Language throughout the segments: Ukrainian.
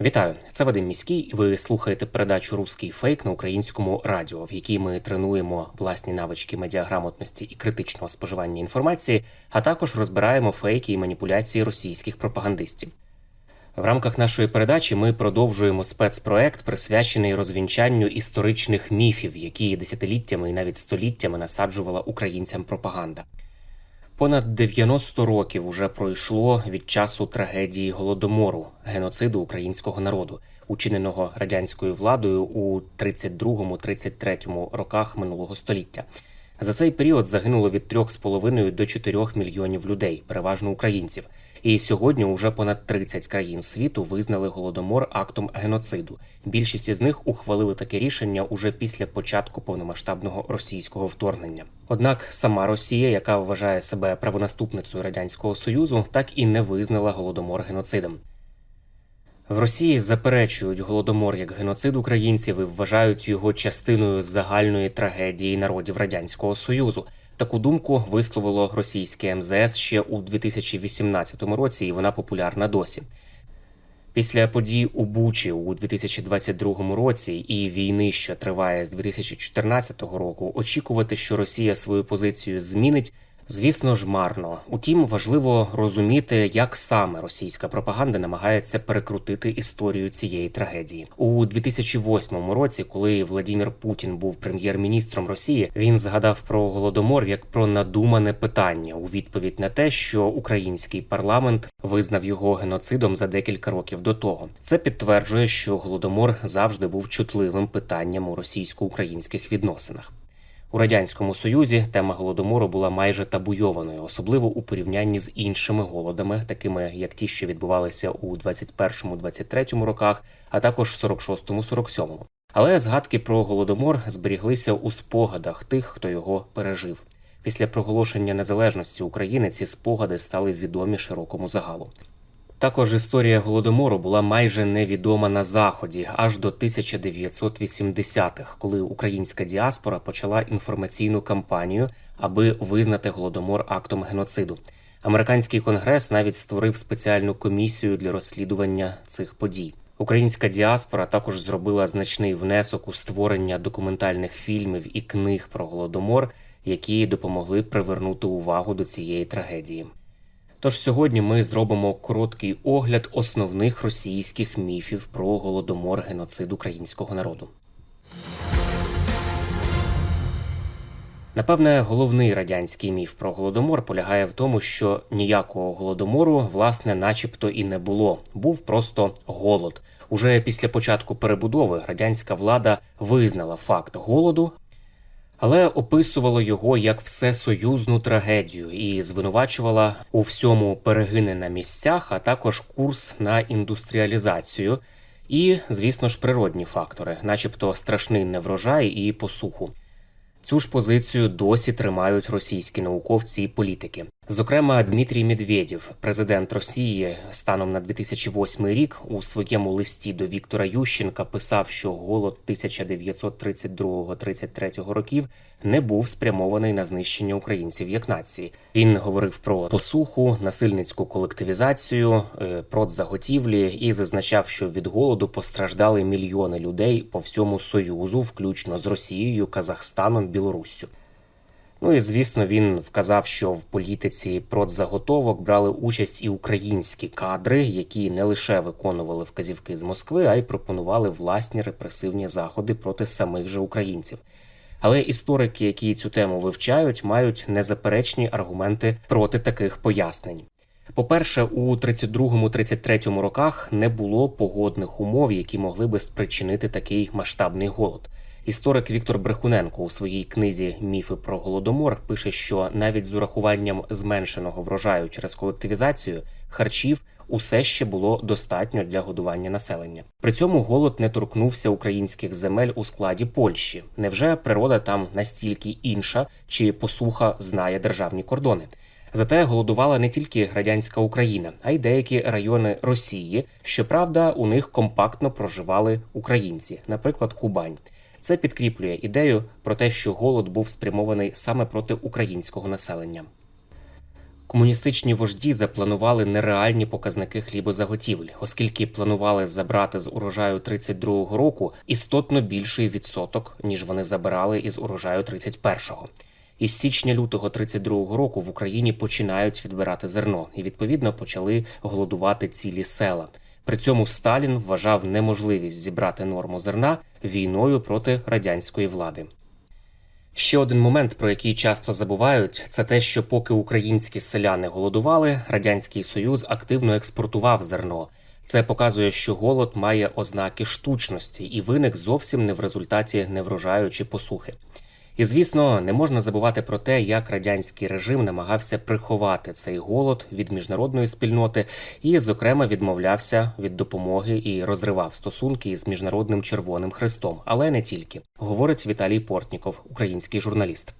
Вітаю, це Вадим Міський. Ви слухаєте передачу Руський фейк на українському радіо, в якій ми тренуємо власні навички медіаграмотності і критичного споживання інформації, а також розбираємо фейки і маніпуляції російських пропагандистів. В рамках нашої передачі ми продовжуємо спецпроект, присвячений розвінчанню історичних міфів, які десятиліттями і навіть століттями насаджувала українцям пропаганда. Понад 90 років уже пройшло від часу трагедії голодомору, геноциду українського народу, учиненого радянською владою у 32-33 роках минулого століття. За цей період загинуло від 3,5 до 4 мільйонів людей, переважно українців. І сьогодні уже понад 30 країн світу визнали голодомор актом геноциду. Більшість із них ухвалили таке рішення уже після початку повномасштабного російського вторгнення. Однак сама Росія, яка вважає себе правонаступницею радянського союзу, так і не визнала голодомор геноцидом. В Росії заперечують голодомор як геноцид українців і вважають його частиною загальної трагедії народів радянського союзу. Таку думку висловило російське МЗС ще у 2018 році, і вона популярна досі. Після подій у Бучі у 2022 році і війни, що триває з 2014 року, очікувати, що Росія свою позицію змінить, звісно ж, марно. Утім, важливо розуміти, як саме російська пропаганда намагається перекрутити історію цієї трагедії. У 2008 році, коли Владімір Путін був прем'єр-міністром Росії, він згадав про голодомор як про надумане питання у відповідь на те, що український парламент визнав його геноцидом за декілька років до того. Це підтверджує, що голодомор завжди був чутливим питанням у російсько-українських відносинах. У радянському союзі тема голодомору була майже табуйованою, особливо у порівнянні з іншими голодами, такими як ті, що відбувалися у 21-23 роках, а також 46-47. Але згадки про голодомор зберіглися у спогадах тих, хто його пережив. Після проголошення незалежності України ці спогади стали відомі широкому загалу. Також історія голодомору була майже невідома на заході аж до 1980-х, коли українська діаспора почала інформаційну кампанію, аби визнати голодомор актом геноциду. Американський конгрес навіть створив спеціальну комісію для розслідування цих подій. Українська діаспора також зробила значний внесок у створення документальних фільмів і книг про голодомор, які допомогли привернути увагу до цієї трагедії. Тож сьогодні ми зробимо короткий огляд основних російських міфів про голодомор геноцид українського народу. Напевне, головний радянський міф про голодомор полягає в тому, що ніякого голодомору, власне, начебто і не було. Був просто голод. Уже після початку перебудови радянська влада визнала факт голоду, але описувала його як всесоюзну трагедію і звинувачувала у всьому перегини на місцях, а також курс на індустріалізацію і, звісно ж, природні фактори, начебто страшний неврожай і посуху. Цю ж позицію досі тримають російські науковці і політики. Зокрема, Дмитрій Медведєв, президент Росії, станом на 2008 рік, у своєму листі до Віктора Ющенка писав, що голод 1932-33 років не був спрямований на знищення українців як нації. Він говорив про посуху, насильницьку колективізацію, е, продзаготівлі і зазначав, що від голоду постраждали мільйони людей по всьому союзу, включно з Росією, Казахстаном, Білоруссю. Ну і звісно, він вказав, що в політиці продзаготовок брали участь і українські кадри, які не лише виконували вказівки з Москви, а й пропонували власні репресивні заходи проти самих же українців. Але історики, які цю тему вивчають, мають незаперечні аргументи проти таких пояснень. По-перше, у 32-33 роках не було погодних умов, які могли би спричинити такий масштабний голод. Історик Віктор Брехуненко у своїй книзі Міфи про голодомор пише, що навіть з урахуванням зменшеного врожаю через колективізацію харчів усе ще було достатньо для годування населення. При цьому голод не торкнувся українських земель у складі Польщі. Невже природа там настільки інша, чи посуха знає державні кордони? Зате голодувала не тільки радянська Україна, а й деякі райони Росії. Щоправда, у них компактно проживали українці, наприклад, Кубань. Це підкріплює ідею про те, що голод був спрямований саме проти українського населення. Комуністичні вожді запланували нереальні показники хлібозаготівель, оскільки планували забрати з урожаю 32-го року істотно більший відсоток, ніж вони забирали із урожаю 31-го. Із січня-лютого 32-го року в Україні починають відбирати зерно і відповідно почали голодувати цілі села. При цьому Сталін вважав неможливість зібрати норму зерна війною проти радянської влади. Ще один момент, про який часто забувають, це те, що поки українські селяни голодували, радянський союз активно експортував зерно. Це показує, що голод має ознаки штучності і виник зовсім не в результаті неврожаю чи посухи. І звісно, не можна забувати про те, як радянський режим намагався приховати цей голод від міжнародної спільноти і, зокрема, відмовлявся від допомоги і розривав стосунки із міжнародним Червоним Хрестом, але не тільки, говорить Віталій Портніков, український журналіст.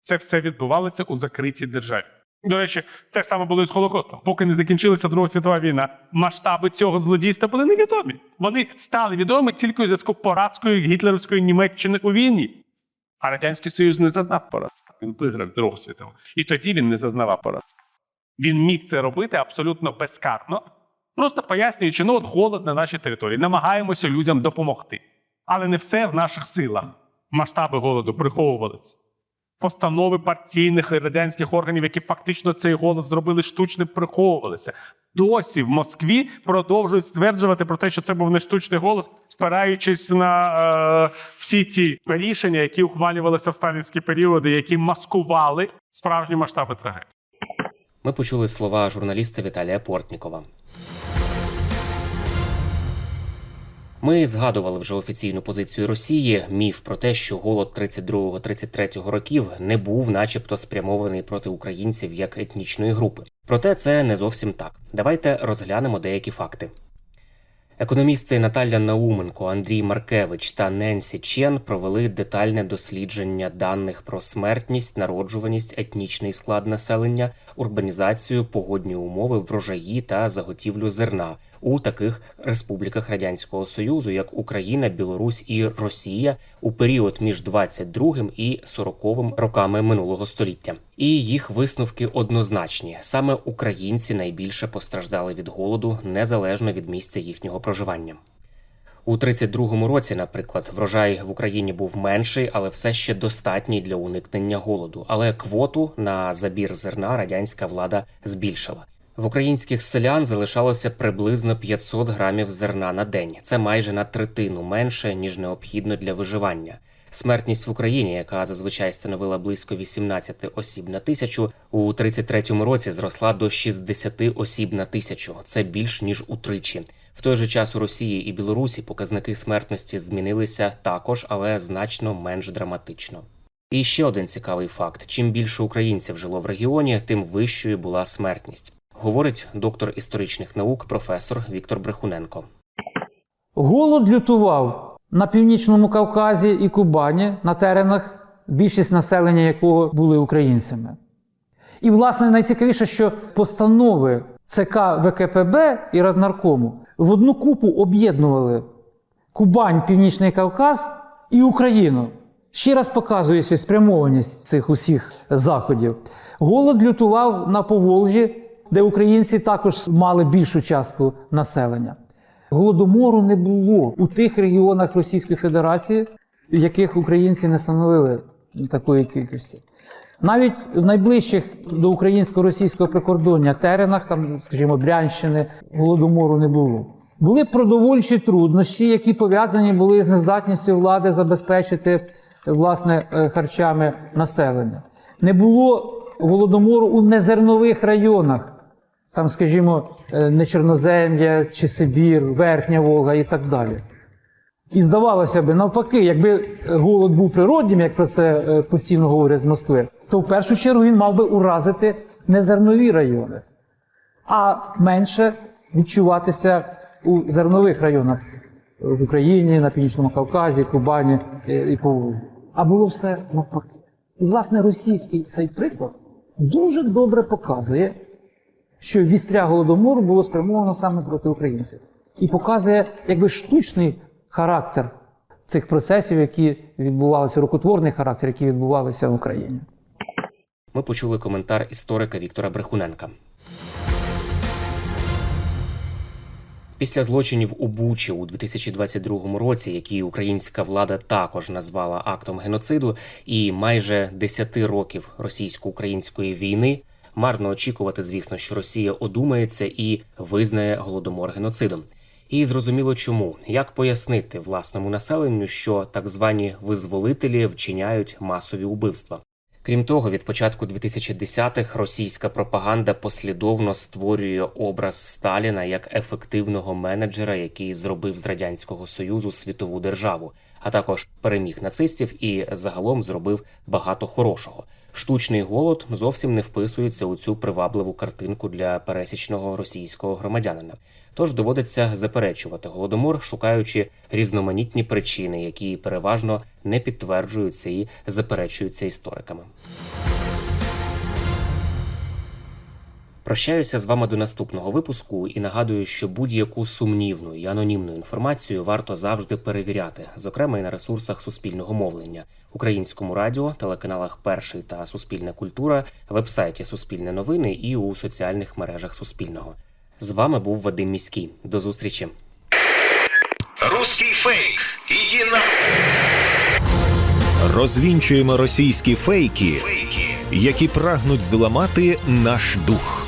Це все відбувалося у закритій державі. До речі, те саме було і з Холокостом. Поки не закінчилася Друга світова війна, масштаби цього злодійства були невідомі. Вони стали відомі тільки у зв'язку поразкою гітлерівської Німеччини у війні. А Радянський Союз не зазнав поразки. Він виграв Другу світову. І тоді він не зазнавав поразки. Він міг це робити абсолютно безкарно, просто пояснюючи, ну от голод на нашій території, намагаємося людям допомогти. Але не все в наших силах. Масштаби голоду приховувалися. Постанови партійних і радянських органів, які фактично цей голод зробили штучним, приховувалися. Досі в Москві продовжують стверджувати про те, що це був не штучний голос, спираючись на е, всі ці рішення, які ухвалювалися в сталінські періоди, які маскували справжні масштаби трагедії. Ми почули слова журналіста Віталія Портнікова. Ми згадували вже офіційну позицію Росії. Міф про те, що голод 32-33 років не був, начебто, спрямований проти українців як етнічної групи. Проте це не зовсім так. Давайте розглянемо деякі факти. Економісти Наталя Науменко, Андрій Маркевич та Ненсі Чен провели детальне дослідження даних про смертність, народжуваність, етнічний склад населення, урбанізацію, погодні умови, врожаї та заготівлю зерна у таких республіках Радянського Союзу, як Україна, Білорусь і Росія, у період між 22 і 40 роками минулого століття. І їх висновки однозначні: саме українці найбільше постраждали від голоду незалежно від місця їхнього проживання. У 32-му році, наприклад, врожай в Україні був менший, але все ще достатній для уникнення голоду. Але квоту на забір зерна радянська влада збільшила. В українських селян залишалося приблизно 500 грамів зерна на день. Це майже на третину менше ніж необхідно для виживання. Смертність в Україні, яка зазвичай становила близько 18 осіб на тисячу, у 33-му році зросла до 60 осіб на тисячу. Це більш ніж утричі. В той же час у Росії і Білорусі показники смертності змінилися також, але значно менш драматично. І ще один цікавий факт: чим більше українців жило в регіоні, тим вищою була смертність. Говорить доктор історичних наук, професор Віктор Брехуненко. Голод лютував на північному Кавказі і Кубані, на теренах, більшість населення якого були українцями. І, власне, найцікавіше, що постанови ЦК ВКПБ і Раднаркому в одну купу об'єднували Кубань, Північний Кавказ і Україну. Ще раз показуючи спрямованість цих усіх заходів. Голод лютував на Поволжі, де українці також мали більшу частку населення. Голодомору не було у тих регіонах Російської Федерації, яких українці не становили такої кількості. Навіть в найближчих до українсько-російського прикордоння теренах, там, скажімо, Брянщини, голодомору не було. Були продовольчі труднощі, які пов'язані були з нездатністю влади забезпечити власне е, харчами населення. Не було голодомору у незернових районах, там, скажімо, е, не Чорнозем'я чи Сибір, Верхня Волга і так далі. І здавалося б, навпаки, якби голод був природнім, як про це е, постійно говорять з Москви, то в першу чергу він мав би уразити незернові райони. а менше відчуватися у зернових районах в Україні, на Північному Кавказі, Кубані е, і по Волині. А було все навпаки. І, власне, російський цей приклад дуже добре показує, що вістря голодомору було спрямовано саме проти українців. І показує якби штучний характер цих процесів, які відбувалися, рукотворний характер, які відбувалися в Україні. Ми почули коментар історика Віктора Брехуненка. Після злочинів у Бучі у 2022 році, які українська влада також назвала актом геноциду, і майже 10 років російсько-української війни, марно очікувати, звісно, що Росія одумається і визнає голодомор геноцидом. І зрозуміло, чому як пояснити власному населенню, що так звані визволителі вчиняють масові убивства. Крім того, від початку 2010-х російська пропаганда послідовно створює образ Сталіна як ефективного менеджера, який зробив з радянського союзу світову державу, а також переміг нацистів і загалом зробив багато хорошого. Штучний голод зовсім не вписується у цю привабливу картинку для пересічного російського громадянина. Тож доводиться заперечувати голодомор, шукаючи різноманітні причини, які переважно не підтверджуються і заперечуються істориками. Прощаюся з вами до наступного випуску і нагадую, що будь-яку сумнівну і анонімну інформацію варто завжди перевіряти, зокрема і на ресурсах суспільного мовлення, українському радіо, телеканалах Перший та Суспільна культура, вебсайті Суспільне новини і у соціальних мережах Суспільного. З вами був Вадим Міський. До зустрічі. Русский фейк. Иди на Розвінчуємо російські фейки, фейки. які прагнуть зламати наш дух.